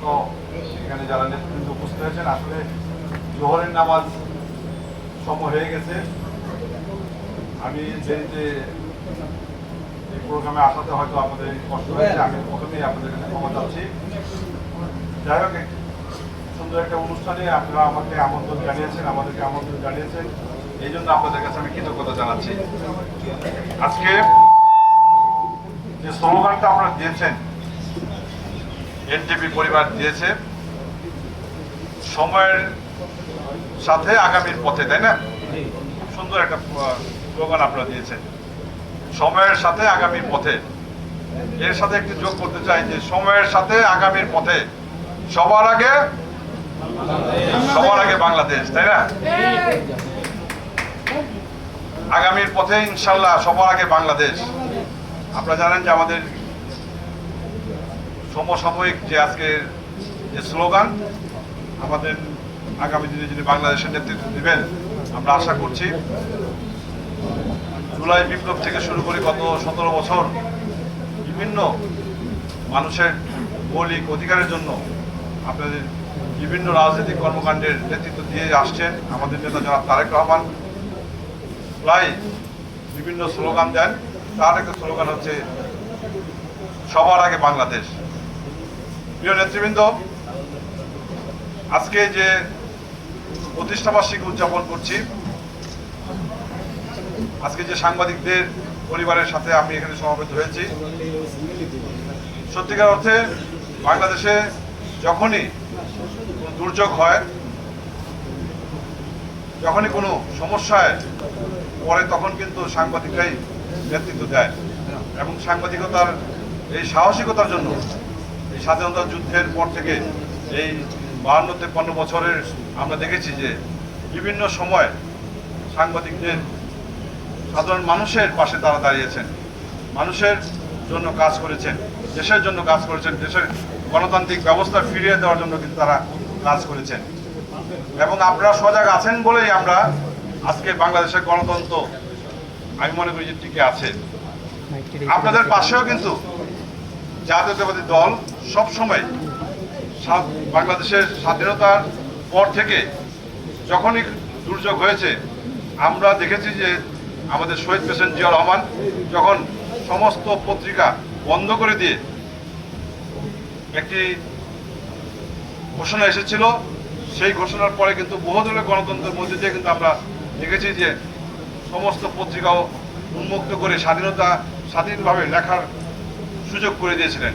সহ এখানে যারা নেতৃবৃন্দ উপস্থিত হয়েছেন আসলে জোহরের নামাজ সময় হয়ে গেছে। আমি দেরিতে এই প্রোগ্রামে আসাতে হয়তো আপনাদের কষ্ট হয়েছে, আমি প্রথমেই আপনাদের কাছে ক্ষমা চাচ্ছি। যাই হোক, সুন্দর একটা অনুষ্ঠানে আপনারা আমাকে আমন্ত্রণ জানিয়েছেন, আমাদেরকে আমন্ত্রণ জানিয়েছেন। এই জন্য আপনাদের কাছে আমি কৃতজ্ঞতা জানাচ্ছি। আজকে যে স্লোগানটা আপনারা দিয়েছেন এনটিপি পরিবার দিয়েছে সময়ের সাথে আগামীর পথে, তাই না? সুন্দর একটা স্লোগান আপনারা দিয়েছেন। সময়ের সাথে আগামীর পথে। এর সাথে একটু যোগ করতে চাই যে সময়ের সাথে আগামীর পথে। সবার আগে সবার আগে বাংলাদেশ, তাই না? আগামীর পথে ইনশাল্লাহ সবার আগে বাংলাদেশ। আপনারা জানেন যে আমাদের সমসাময়িক যে আজকের যে স্লোগান, আমাদের আগামী দিনে যিনি বাংলাদেশের নেতৃত্ব দিবেন, আমরা আশা করছি জুলাই বিপ্লব থেকে শুরু করে গত সতেরো বছর বিভিন্ন মানুষের মৌলিক অধিকারের জন্য আপনাদের বিভিন্ন রাজনৈতিক কর্মকাণ্ডের নেতৃত্ব দিয়ে আসছেন আমাদের নেতা জনাব তারেক রহমান। প্রায় বিভিন্ন স্লোগান দেন। তার একটা স্লোগান হচ্ছে, সবার আগে বাংলাদেশ। প্রিয় নেতৃবৃন্দ, আজকে যে প্রতিষ্ঠাবার্ষিকী উদযাপন করছি, আজকে যে সাংবাদিকদের পরিবারের সাথে আমি এখানে সমাবেত হয়েছি, সত্যিকার অর্থে বাংলাদেশে যখনই দুর্যোগ হয়, যখনই কোনো সমস্যায় পরে তখন কিন্তু সাংবাদিকরাই নেতৃত্ব দেয়। এবং সাংবাদিকতার এই সাহসিকতার জন্য স্বাধীনতা যুদ্ধের পর থেকে এই বাহান্ন, তেপ্পান্ন বছরের আমরা দেখেছি যে বিভিন্ন সময় সাংবাদিকদের সাধারণ মানুষের পাশে তারা দাঁড়িয়েছেন, মানুষের জন্য কাজ করেছেন, দেশের জন্য কাজ করেছেন, দেশের গণতান্ত্রিক ব্যবস্থা ফিরিয়ে দেওয়ার জন্য কিন্তু তারা কাজ করেছেন। এবং আপনারা সজাগ আছেন বলেই আমরা আজকে বাংলাদেশের গণতন্ত্র, আমি মনে করি যে টিকে আছে। আপনাদের পাশেও কিন্তু জাতীয়তাবাদী দল সবসময় সা- বাংলাদেশের স্বাধীনতার পর থেকে যখনই দুর্যোগ হয়েছে, আমরা দেখেছি যে আমাদের শহীদ পেশেন্ট জিয়া রহমান যখন সমস্ত পত্রিকা বন্ধ করে দিয়ে একটি ঘোষণা এসেছিল, সেই ঘোষণার পরে কিন্তু বহুদলীয় গণতন্ত্রের মধ্যে দিয়ে কিন্তু আমরা দেখেছি যে সমস্ত পত্রিকাও উন্মুক্ত করে স্বাধীনতা স্বাধীনভাবে লেখার সুযোগ করে দিয়েছিলেন।